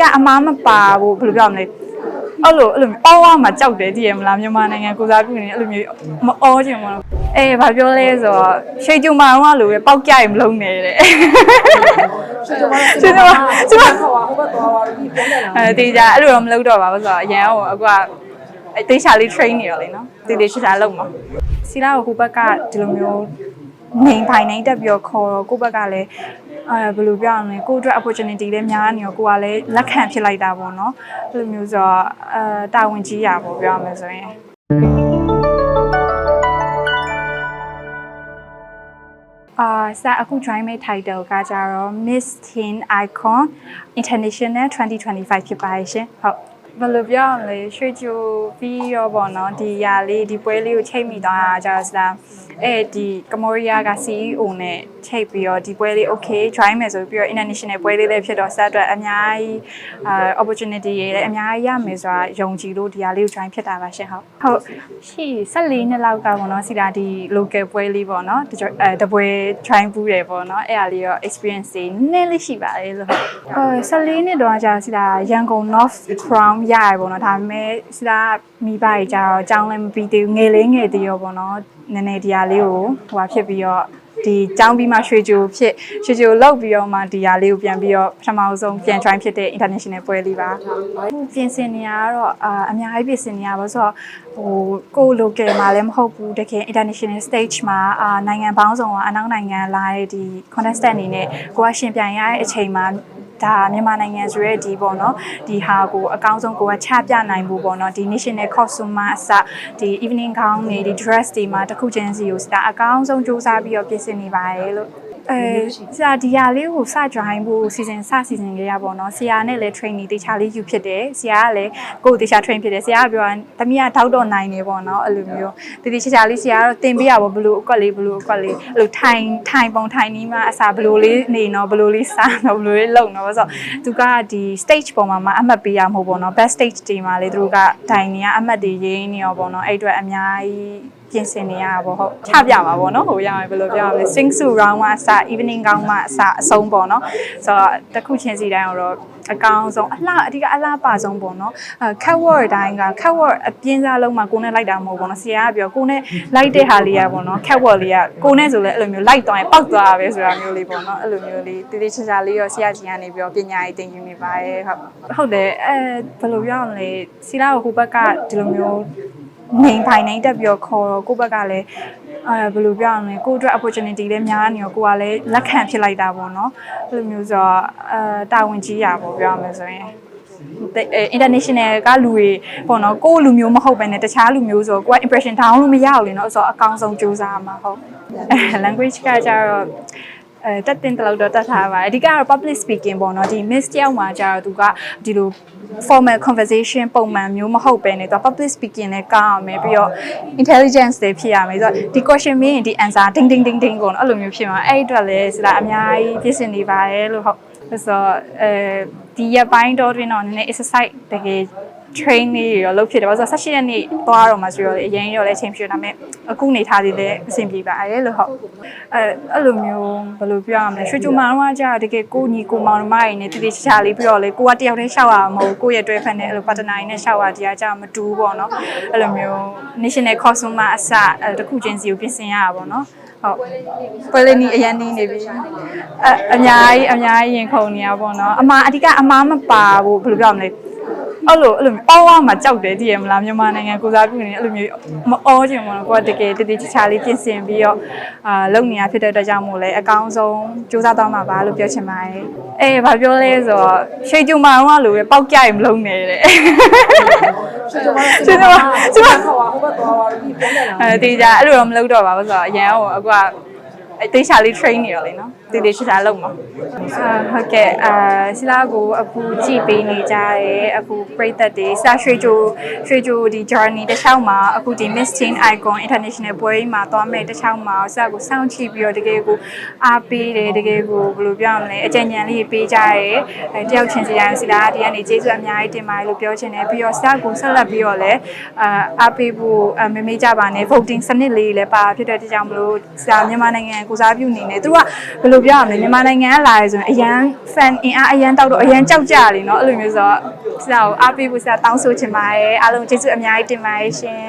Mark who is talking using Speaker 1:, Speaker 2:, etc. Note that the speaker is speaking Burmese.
Speaker 1: ကအမားမပါဘူးဘယ်လိုပြောမလဲအဲ့လိုအဲ့လိုအော်ဝါမှာကြောက်တယ်တည်ရမလားမြန်မာနိုင်ငံကိုစားပြုနေအဲ့လိုမျိုးမအောခြင်းမလားအေးဘာပြောလဲဆိုတော့ရှိတ်ကျုံမအောင်လို့ပဲပောက်ကြရင်မလုံးနဲ့တဲ့
Speaker 2: ရှိတ်ကျုံမ
Speaker 1: ရှိတ်ကျုံမကျွ
Speaker 2: န်တော်ဟိုဘက်သွားပါဘူးဒီပြန်တယ်လား
Speaker 1: အဲတေးကြအဲ့လိုတော့မလုပ်တော့ပါဘူးဆိုတော့အရန်ဟိုအကွာအသေးချာလေး train နေရလေနော်တေးသေးချာချာလုပ်မှာစီလာကိုဟိုဘက်ကဒီလိုမျိုးနေပိုင်းနိုင်တက်ပြီးတော့ခေါ်တော့ကိုဘက်ကလည်း အဲဘယ်လိုပြောရမလဲကိုယ့်အတွက် opportunity လည်းများနေရောကိုကလည်းလက်ခံဖြစ်လိုက်တာပေါ့နော်အဲ့လိုမျိုးဆိုတော့အဲတာဝန်ကြီးရပေါ့ပြောရမယ်ဆိုရင်အာစာအခု join မဲ့ title ကကြတော့ Miss Teen Icon International 2025ဖြစ်ပါရဲ့ရှင်ဟုတ် ဘယ်လိုပြောရမလဲရွှေချိုပြီးတော့ပေါ့နော်ဒီຢာလေးဒီပွဲလေးကိုချိန်မိသွားတာကြတော့စတာအဲဒီကမောရီးယားက CEO နဲ့ချိန်ပြီးတော့ဒီပွဲလေး okay join မယ်ဆိုပြီးတော့ international ပွဲလေးလည်းဖြစ်တော့စတဲ့အတွက်အများကြီးအာ opportunity တွေလည်းအများကြီးရမယ်ဆိုတာယုံကြည်လို့ဒီຢာလေးကို join ဖြစ်တာပါရှင်ဟုတ်ဟုတ်ရှိ14နှစ်လောက်ကပေါ့နော်စီတာဒီ local ပွဲလေးပေါ့နော်ဒီအဲတပွဲ join ဘူးတယ်ပေါ့နော်အဲ့ဒါလေးတော့ experience တွေနည်းနည်းလေးရှိပါတယ်လို့ဟုတ်အဲ14နှစ်တော့ကြာစီတာရန်ကုန် North Crown ရရပေါ့နော်ဒါပေမဲ့စီတာမိဘကြီးကြတော့အကြောင်းလည်းမပြီးသေးဘူးငယ်လေးငယ်သေးရောပေါ့နော်နည်းနည်းဒီຢာလေးကိုဟိုဟာဖြစ်ပြီးတော့ဒီကျောင်းပြီးမှရွှေကြိုဖြစ်ရွှေကြိုလောက်ပြီးတော့မှဒီຢာလေးကိုပြန်ပြီးတော့ပထမဆုံးပြန် join ဖြစ်တဲ့ international ပွဲလေးပါပြင်ဆင်နေရတော့အာအများကြီးပြင်ဆင်နေရပါဆိုတော့ဟိုကို local မှာလည်းမဟုတ်ဘူးတကယ် international stage မှာအာနိုင်ငံပေါင်းစုံကအနောက်နိုင်ငံလာတဲ့ဒီ contestant အနေနဲ့ကိုကရှင်ပြိုင်ရတဲ့အချိန်မှာ ဒါမြန်မာနိုင်ငံဆိုရဲဒီပေါ့နော်ဒီဟာကိုအကောင်းဆုံးကိုကချပြနိုင်ဖို့ပေါ့နော်ဒီ national costume မှာအစဒီ evening gown တွေဒီ dress တွေမှာတစ်ခုချင်းစီကိုစတာအကောင်းဆုံးစူးစမ်းပြီးတော့ပြင်ဆင်နေပါတယ်လို့ အဲဆရာဒီဟာလေးကိုစ join ဖို့စီစဉ်စစီစဉ်ကြရပါတော့ဆရာနဲ့လည်း training တေချာလေးယူဖြစ်တယ်ဆရာကလည်းကိုယ်တေချာ train ဖြစ်တယ်ဆရာကပြောတာတမီးကထောက်တော့နိုင်နေပေါ့နော်အဲ့လိုမျိုးတေတေချာချာလေးဆရာကတော့တင်ပေးရပါဘလို့အကွက်လေးဘလို့အကွက်လေးအဲ့လိုထိုင်ထိုင်ပုံထိုင်နီးမှအစားဘလို့လေးနေတော့ဘလို့လေးစားတော့ဘလို့လေးလုံတော့ဆိုတော့သူကဒီ stage ပေါ်မှာမအမှတ်ပေးရမဟုတ်ပေါ့နော် best stage တွေမှာလေသူတို့ကတိုင်နေရအမှတ်တွေရင်းနေရောပေါ့နော်အဲ့အတွက်အများကြီးပြင်ဆင်နေရတာပေါ့ဟုတ်ချပြပါပေါ့နော်ဟိုရမယ်ဘယ်လိုပြောရမလဲ sing su round မှာအစ evening gown မှာအစအဆုံးပေါ့နော်ဆိုတော့တစ်ခုချင်းစီတိုင်းတော့အကောင်းဆုံးအလှအဓိကအလှပါဆုံးပေါ့နော်အဲ cat word တိုင်းက cat word အပြင်းစားလုံးမှာကိုနဲ့လိုက်တာမဟုတ်ပေါ့နော်ဆရာကပြောကိုနဲ့လိုက်တဲ့ဟာလေးကပေါ့နော် cat word လေးကကိုနဲ့ဆိုလဲအဲ့လိုမျိုးလိုက်သွားရင်ပောက်သွားတာပဲဆိုတာမျိုးလေးပေါ့နော်အဲ့လိုမျိုးလေးတိတိကျကျလေးရောဆရာကြီးကနေပြောပညာရေးသင်ယူနေပါရဲ့ဟုတ်ဟုတ်တယ်အဲဘယ်လိုပြောရမလဲစီလာကိုဟိုဘက်ကဒီလိုမျိုး main ဖိုင်နိုင်တက်ပြီးတော့ခေါ်တော့ကိုယ့်ဘက်ကလည်းအဲဘယ်လိုပြောရမလဲကိုယ့်အတွက် opportunity လည်းများနေရောကိုကလည်းလက်ခံဖြစ်လိုက်တာပေါ့နော်အဲ့လိုမျိုးဆိုတော့အဲတာဝန်ကြီးရပေါ့ပြောရမယ်ဆိုရင်တဲ့အဲ international ကလူတွေပေါ့နော်ကိုယ့်လူမျိုးမဟုတ်ဘဲနဲ့တခြားလူမျိုးဆိုတော့ကိုက impression down လို့မရဘူးလေနော်ဆိုတော့အကောင်းဆုံးစူးစမ်းမှာဟုတ်အဲ language ကကြတော့ အဲတက်တင်တလို့တော့တက်ထားပါတယ်အဓိကတော့ public speaking ပေါ့နော်ဒီ miss တယောက်မှာကြတော့သူကဒီလို formal conversation ပုံမှန်မျိုးမဟုတ်ပဲねသူက public speaking နဲ့ကောင်းအောင်မယ်ပြီးတော့ intelligence တွေဖြစ်ရမယ်ဆိုတော့ဒီ question မေးရင်ဒီ answer ဒင်းဒင်းဒင်းဒင်းကိုအဲ့လိုမျိုးဖြစ်မှာအဲ့အတွက်လည်းစလာအများကြီးပြည့်စင်နေပါတယ်လို့ဟုတ်ဆိုတော့အဲဒီရပိုင်းတော့တွင်တော့နည်းနည်း exercise တကယ် train နေရောလုပ်ဖြစ်တယ်ဘာလို့ဆိုတော့16ရက်နေ့သွားတော့မှဆိုတော့အရင်ရောလည်းအချိန်ပြည့်ဒါပေမဲ့အခုနေထားသေးတယ်အဆင်ပြေပါတယ်လို့ဟုတ်အဲအဲ့လိုမျိုးဘယ်လိုပြောရမလဲရွှေချိုမောင်ကကြာတကယ်ကိုညီကိုမောင်တို့မရင်းနဲ့တည်တည်ချာချာလေးပြီးတော့လေကိုကတယောက်တည်းရှောက်ရမှာမဟုတ်ကိုယ့်ရဲ့တွဲဖက်နဲ့အဲ့လို partner နဲ့ရှောက်ရတရားကြာမတူဘူးပေါ့နော်အဲ့လိုမျိုး national costume မှာအစအဲ့တစ်ခုချင်းစီကိုပြင်ဆင်ရတာပေါ့နော်ဟုတ်ပွဲလေးနီးအရန်နီးနေပြီအအများကြီးအများကြီးရင်ခုန်နေရပါတော့အမားအဓိကအမားမပါဘူးဘယ်လိုပြောရမလဲ အဲ့လိုအဲ့လိုအော်ဝါမှာကြောက်တယ်တည်ရမလားမြန်မာနိုင်ငံကိုစားပြုနေအဲ့လိုမျိုးမအော်ချင်ဘူးတော့ကိုကတကယ်တည်တည်ချာချာလေးပြင်ဆင်ပြီးတော့အာလုံနေရဖြစ်တဲ့အတွက်ကြောင့်မို့လဲအကောင်းဆုံးစူးစမ်းသွားမှာပါလို့ပြောချင်ပါတယ်အေးဘာပြောလဲဆိုတော့ရှိတ်ကျုံမအောင်ကလိုပဲပောက်ကြရင်မလုံနဲ့တဲ့
Speaker 2: ရှိတ်ကျုံမ
Speaker 1: ရှိတ်ကျုံမရှိ
Speaker 2: တ်ကျုံမဟိုဘက်သွားပါလို့ဒီပြန်လာတယ်
Speaker 1: အေးတည်ကြအဲ့လိုတော့မလုပ်တော့ပါဘူးဆိုတော့အရန်ဟိုအကွာ အဲတေးချာလေး train နေရလေနော်တေးတေးချာချာလုပ်မှာအာဟုတ်ကဲ့အာဆီလာကိုအခုကြည့်ပေးနေကြတယ်အခုပြိသက်တွေစာရွှေချိုရွှေချိုဒီ journey တစ်ချောင်းမှာအခုဒီ Miss Teen Icon International ပွဲကြီးမှာသွားမယ်တစ်ချောင်းမှာဆရာကိုစောင့်ကြည့်ပြီးတော့တကယ်ကိုအားပေးတယ်တကယ်ကိုဘယ်လိုပြောရမလဲအကြံဉာဏ်လေးပေးကြတယ်အဲတယောက်ချင်းစီတိုင်းဆီလာဒီကနေကျေးဇူးအများကြီးတင်ပါတယ်လို့ပြောချင်တယ်ပြီးတော့ဆရာကိုဆက်လက်ပြီးတော့လည်းအာအားပေးဖို့အမေမေးကြပါနဲ့ voting စနစ်လေးလည်းပါဖြစ်တဲ့အတွက်ကြောင့်မလို့ဆရာမြန်မာနိုင်ငံကိုစားပြုနေနေသူတို့ကဘယ်လိုပြောရမလဲမြန်မာနိုင်ငံကလာရဲဆိုရင်အရန် fan အင်အားအရန်တောက်တော့အရန်ကြောက်ကြလေနော်အဲ့လိုမျိုးဆိုတော့ဆရာကိုအားပေးဖို့ဆရာတောင်းဆိုချင်ပါတယ်အားလုံးကျေးဇူးအများကြီးတင်ပါတယ်ရှင်